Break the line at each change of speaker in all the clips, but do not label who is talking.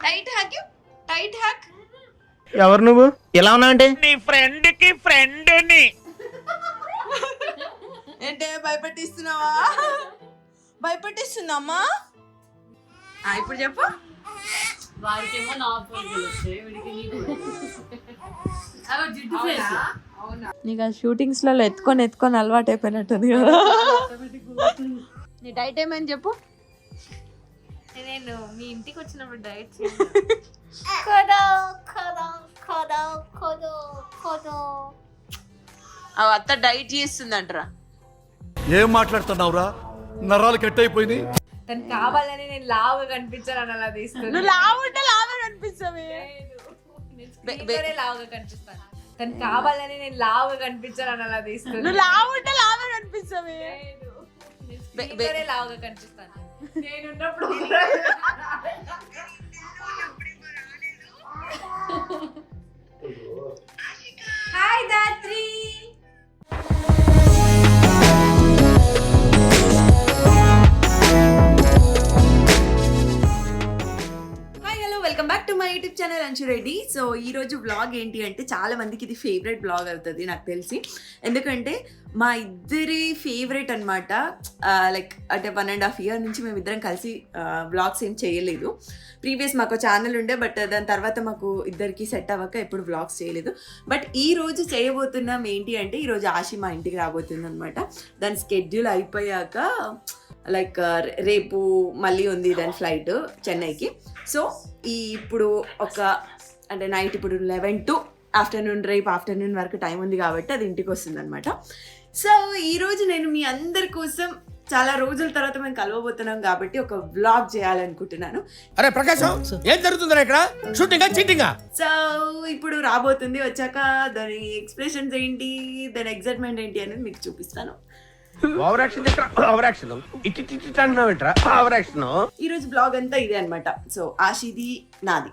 Tight hack tight hack
ఎవరు నువ్వు? ఎలా ఉన్నావు అంటే
నీ ఫ్రెండ్కి ఫ్రెండ్ని
ఏంటే భయపెట్టిస్తున్నావా? భయపెట్టిస్తుందమ్మా ఆ, ఇప్పుడు చెప్పు.
వాడికేమో నా పోలికలు వస్తాయి వీడికి నీకు అవి జిడ్డు ఫేస్.
నీకు ఆ షూటింగ్స్లలో ఎత్తుకొని ఎత్తుకొని అలవాటు అయిపోయినట్టుంది కదా. నీ డైట్ ఏమని చెప్పు.
నేను మీ ఇంటికి వచ్చినప్పుడు డైట్
అత్త డైట్ చేస్తుందంటరా.
ఏం మాట్లాడుతున్నావురా? నరాలు కట్ అయిపోయినాయి
తను కావాలని నేను లావుగా కనిపించాలని అలా తీసుకుని
నువ్వు లావు ఉంటే లావే కనిపిస్తావే
లావుగా కనిపిస్తాను. తను కావాలని నేను లావుగా కనిపించాలని అలా తీసుకుని
నువ్వు లావు ఉంటే లావే కనిపిస్తావే
లావుగా కనిపిస్తాను. నేను
రెడ్డి సో ఈ రోజు బ్లాగ్ ఏంటి అంటే చాలా మందికి ఇది ఫేవరెట్ బ్లాగ్ అవుతుంది నాకు తెలిసి. ఎందుకంటే మా ఇద్దరి ఫేవరెట్ అనమాట లైక్ అంటే వన్ అండ్ హాఫ్ ఇయర్ నుంచి మేము ఇద్దరం కలిసి బ్లాగ్స్ ఏం చేయలేదు. ప్రీవియస్ మాకు ఛానల్ ఉండే బట్ దాని తర్వాత మాకు ఇద్దరికి సెట్ అవ్వక ఎప్పుడు బ్లాగ్స్ చేయలేదు. బట్ ఈ రోజు చేయబోతున్నాం ఏంటి అంటే ఈరోజు ఆశి మా ఇంటికి రాబోతుంది అనమాట దాని స్కెడ్యూల్ అయిపోయాక లైక్ రేపు మళ్ళీ ఉంది దాని ఫ్లైట్ చెన్నైకి. సో ఈ ఇప్పుడు ఒక అంటే నైట్ ఇప్పుడు లెవెన్ టు ఆఫ్టర్నూన్ రేపు ఆఫ్టర్నూన్ వరకు టైం ఉంది కాబట్టి అది ఇంటికి వస్తుంది అనమాట సో ఈరోజు నేను మీ అందరి కోసం చాలా రోజుల తర్వాత మేము కలవబోతున్నాం కాబట్టి ఒక వ్లాగ్ చేయాలనుకుంటున్నాను.
అరే ప్రకాశం ఏం జరుగుతుందిరా ఇక్కడ? షూటింగా చీటింగా
సో ఇప్పుడు రాబోతుంది వచ్చాక దాని ఎక్స్ప్రెషన్స్ ఏంటి దాని ఎగ్జైట్మెంట్ ఏంటి అనేది మీకు చూపిస్తాను.
Over action over action. ఇట్టి ఇట్టి అంటున్నావు ఏంట్రా? Over action.
ఈ రోజు బ్లాగ్ అంతా ఇదే అనమాట సో ఆశిది నాది.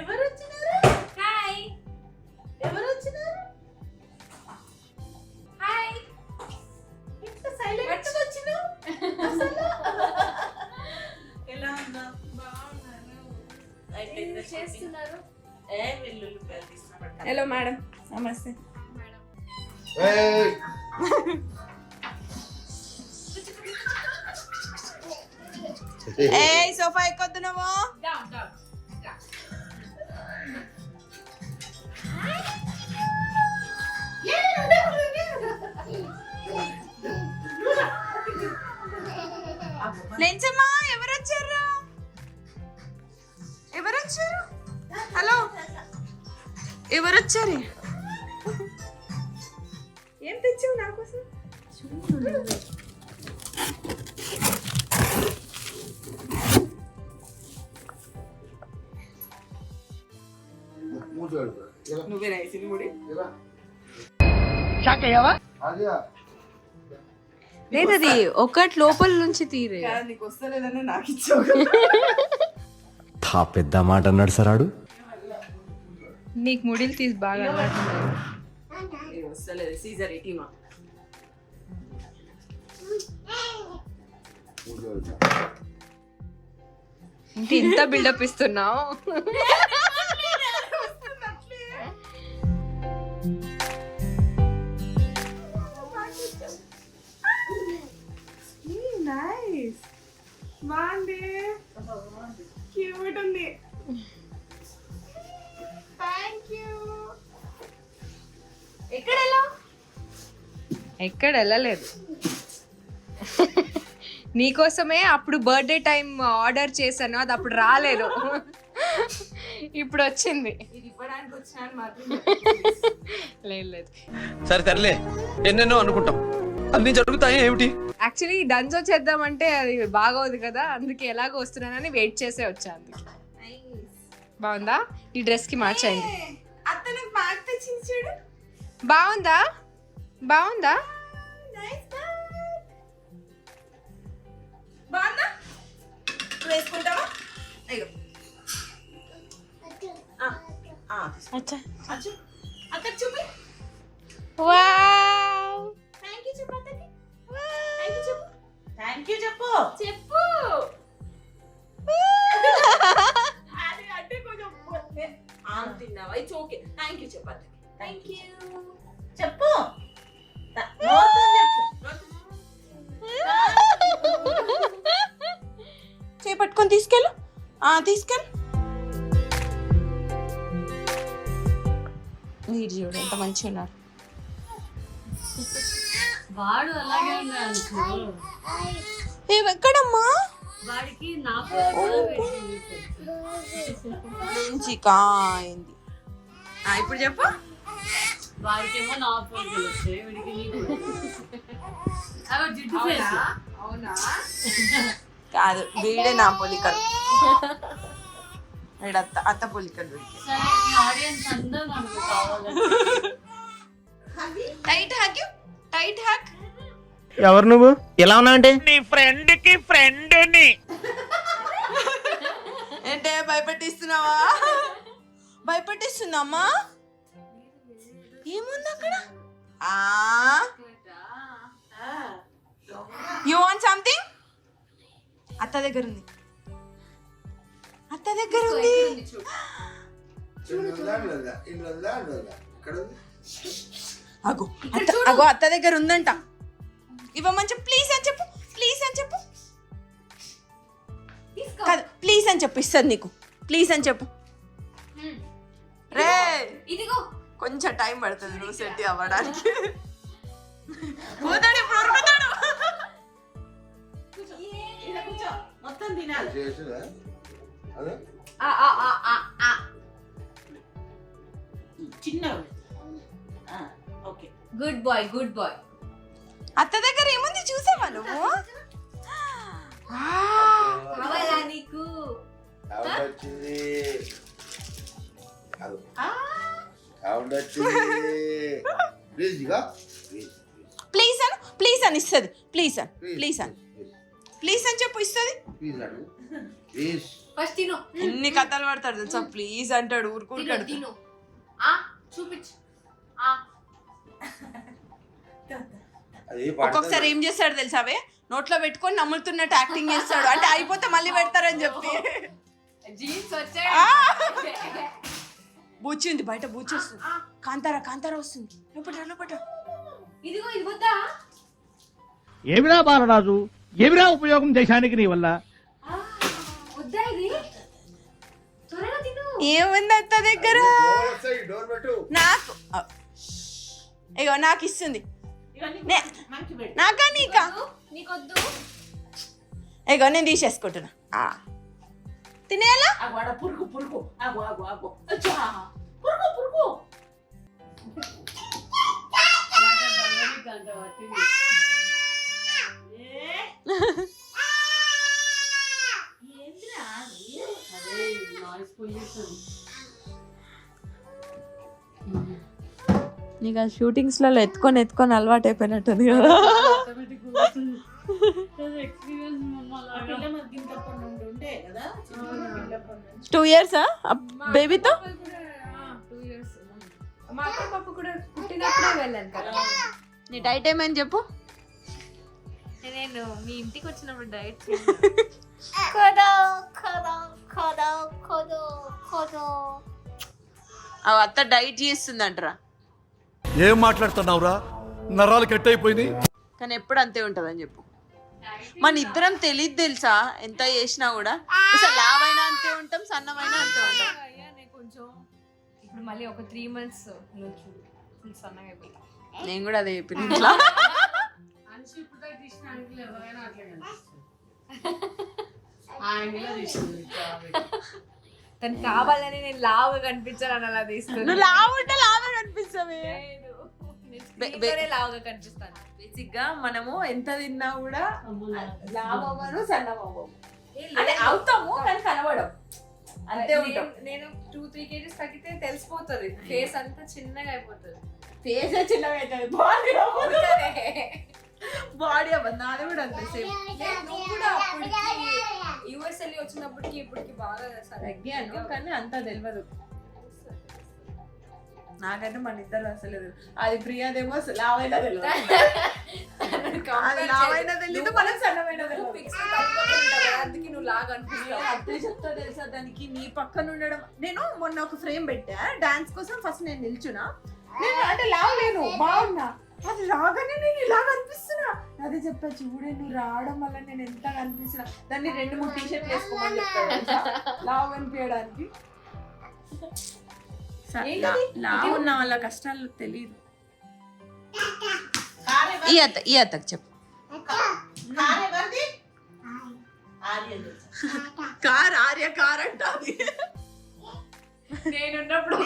ఎవరు వచ్చినారు
హాయ్
ఎవరు వచ్చినారు
హాయ్
ఇంత సైలెంట్ వచ్చినావు అసలు? ఎలా ఉన్నా?
ఏం చేస్తున్నారు?
హలో మేడం నమస్తే
ఏ సోఫా ఎక్కొద్దు నువ్వు
నువ్వే రైసింది ముడి
లేదు అది ఒకటి లోపల నుంచి తీరే.
నీకు వస్తలేదని నాకు ఇచ్చావు
పెద్ద మాట అన్నాడు సరాడు
నీకు ముడిలు తీసి బాగా
వస్తలేదు సీజర్ ఇటీమా
ఇంక ఇంత బిల్డప్ ఇస్తున్నావు?
నైస్ బాగుంది. క్యూట్ ఉంది. థ్యాంక్ యూ
ఎక్కడ ఎలా ఎక్కడ వెళ్ళలేదు. నీకోసమే అప్పుడు బర్త్డే టైం ఆర్డర్ చేశాను అది అప్పుడు రాలేదు. ఇప్పుడు వచ్చింది లేదు లేదు.
సరే సర్లే. ఎన్నెన్నో అనుకుంటాం. అన్ని జరుగుతాయి ఏమిటి?
యాక్చువల్లీ డంజో చేద్దామంటే అది బాగోదు కదా అందుకే ఎలాగో వస్తున్నానని వెయిట్ చేసే వచ్చా అందుకే బాగుందా? ఈ డ్రెస్కి మార్చండి బాగుందా? బాగుందా.
బాగుందా? నువ్వు వేసుకుంటావా? అయ్యో. ఆ, ఆ,
అచ్చా.
అచ్చు. అక్కడ చూపి.
వావ్.
థ్యాంక్ యూ చెప్పు థ్యాంక్ యూ చెప్పు. థ్యాంక్ యూ
చెప్పు.
చెప్పు.
అది అంటే కొంచెం ఆమె తిన్నావా? ఇట్స్ ఓకే థ్యాంక్ యూ చెప్పండి థ్యాంక్ యూ చెప్పు.
చేపట్టుకొని తీసుకెళ్ళు. ఆ, తీసుకెళ్ళు. మీరు చూడు ఎంత మంచిగా ఉన్నారు
వాడు అలాగే ఉన్నాడు అనుకో.
ఏ ఎక్కడమ్మా
వాడికి.
నుంచి కాయింది ఆ, ఇప్పుడు చెప్పు.
వాడికేమో నా వీడికి జిడ్డు
కాదు వీడే నా పోలికలు వీడు అత్త అత్త పోలికలు టైట్ హ్యాక్ టైట్ హ్యాక్
ఎవరు నువ్వు ఎలా ఉన్నావంటే
నీ ఫ్రెండ్కి ఫ్రెండ్ని
ఏంటే భయపెట్టిస్తున్నావా భయపెట్టిస్తున్నామ్మా ఏముంది అక్కడ యూ వాంట్ సంథింగ్ అత్త దగ్గర ఉంది అత్త దగ్గర ఉంది అగో అత్త అగో అత్త దగ్గర ఉందంట ఇవ్వమని చెప్పు ప్లీజ్ అని చెప్పు ప్లీజ్ అని చెప్పు. కాదు ప్లీజ్ అని చెప్పు ఇస్తుంది నీకు. ప్లీజ్ అని చెప్పు. రే!
ఇదిగో.
కొంచెం టైం పడుతుంది నువ్వు సెట్ అవ్వడానికి. పోతాడు ఇప్పుడు.
కూర్చో మొత్తం తినాలి
ఆ, ఆ, ఆ, ఆ, ఆ.
చిన్నవి. Okay.
Good boy good boy
అత్త దగ్గర ఏముంది చూసావా నువ్వు?
కావాలా నీకు?
ప్లీజ్ అని ప్లీజ్ అని ఇస్తుంది. ప్లీజ్ అని ప్లీజ్ అని. ప్లీజ్ అని చెప్పు ఇస్తుంది.
ఫస్ట్ తిను.
ఎన్ని కథలు పడతాడు తెలుసా? ప్లీజ్ అంటాడు ఊరుకుంటాడు
తిను ఆ చూపించు. ఆ.
ఒక్కొక్కసారి ఏం చేస్తాడు తెలుసావే నోట్లో పెట్టుకొని నమ్ములుతున్నట్టు యాక్టింగ్ చేస్తాడు. అంటే అయిపోతే మళ్ళీ పెడతారని చెప్పి.
జీన్స్ వచ్చాయి
ఆ! బూచి ఉంది బయట బూచి వస్తుంది కాంతారా కాంతారా వస్తుంది. లోపట లోపట
ఇదిగో ఇది వద్దా
ఏమిరా బాలరాజు? ఏమిరా ఉపయోగం దేశానికి నీ వల్ల?
ఏముంది అత్త దగ్గర? నాకు. ఇగో నాకు ఇస్తుంది. నాకా నీకా ఇగో నేను తీసేసుకుంటున్నా.
పురుగు పురుగు. అచ్చా. పురుగు పురుగు.
నీకు ఆ షూటింగ్స్లలో ఎత్తుకొని ఎత్తుకొని అలవాటు అయిపోయినట్టుంది కదా. టూ ఇయర్సా బేబీతో నీ డైట్ ఏమని చెప్పు.
నేను మీ ఇంటికి వచ్చినప్పుడు డైట్
అత్త డైట్ చేస్తుందంటరా.
ఏం మాట్లాడుతున్నావురా? నరాలు కట్ అయిపోయినాయి
కానీ ఎప్పుడు అంతే ఉంటుందని చెప్పు. మన ఇద్దరం తెలియదు తెలుసా? ఎంత చేసినా కూడా. అసలు లావైనా అంతే ఉంటాం సన్నమైనా అంతే ఉంటాం.
అయ్యా నేను కొంచెం ఇప్పుడు మళ్ళీ ఒక త్రీ మంత్స్ సన్నగా అయిపోతా.
నేను కూడా అదే చెప్పిన
అన్షి ఇప్పుడు దాకా తీసిన యాంగిల్ ఎవరైనా అట్లే కనిపిస్తుంది ఆ యాంగిల్ తీసింది
తను కావాలని నేను లావుగా కనిపించాలని అలా తీసుకుని
నువ్వు లావు ఉంటే లావే కనిపిస్తావే
లావుగా కనిపిస్తాను.
బేసిక్గా మనము ఎంత తిన్నా కూడా
అమ్ములా
లావు. అవ్వను సన్నం అవ్వము అంటే అవుతాము కానీ కనబడం అంతే ఉంటాం.
నేను- టూ త్రీ కేజీస్ తగ్గితే తెలిసిపోతుంది. ఫేస్ అంతా చిన్నగా అయిపోతుంది.
ఫేస్ చిన్నగా అవుతుంది బాడీ బాడీ అవ్వదు నాది కూడా అంతే సేమ్.
నువ్వు కూడా అప్పటికి యూఎస్ వెళ్ళి వచ్చినప్పటికి ఇప్పటికి బాగా
తగ్గాను కానీ అంతా తెలియదు నాకైతే మన ఇద్దరు అసలు. అది ప్రియాదేమో అసలు లావైనా తెలియదు అది లావైనా తెలియదు మనం సన్నమైన
అందుకే నువ్వు లాగా అనిపిస్తావు.
అదే చెప్తా తెలుసా దానికి? నీ పక్కన ఉండడం. నేను మొన్న ఒక ఫ్రేమ్ పెట్టా డాన్స్ కోసం ఫస్ట్ నేను నిల్చున్నా. నేను అంటే లావలేను బాగున్నా. అది రాగానే నేను ఇలా కనిపిస్తున్నా. అదే చెప్పా చూడే నువ్వు రావడం వల్ల నేను ఎంత కనిపిస్తున్నా. దాన్ని రెండు మూడు టీ షర్ట్లు వేసుకోమని తెలుసా? లావు లా- లావు ఉన్న వాళ్ళ కష్టాలు తెలియదు ఈ అత్త ఈ అత్తకు చెప్పు.
కార్ ఎవరిది ఆర్య
కార్ ఆర్య కార్ అంట అది
నేనున్నప్పుడు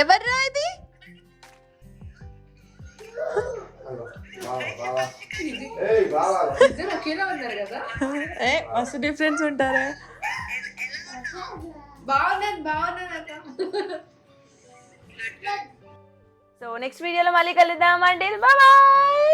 ఎవర్రా ఇది? ఏ మస్తు డిఫరెన్స్ ఉంటారా.
బాగున్నాను
సో నెక్స్ట్ వీడియోలో మళ్ళీ కలుద్దాం. అంటే బాయ్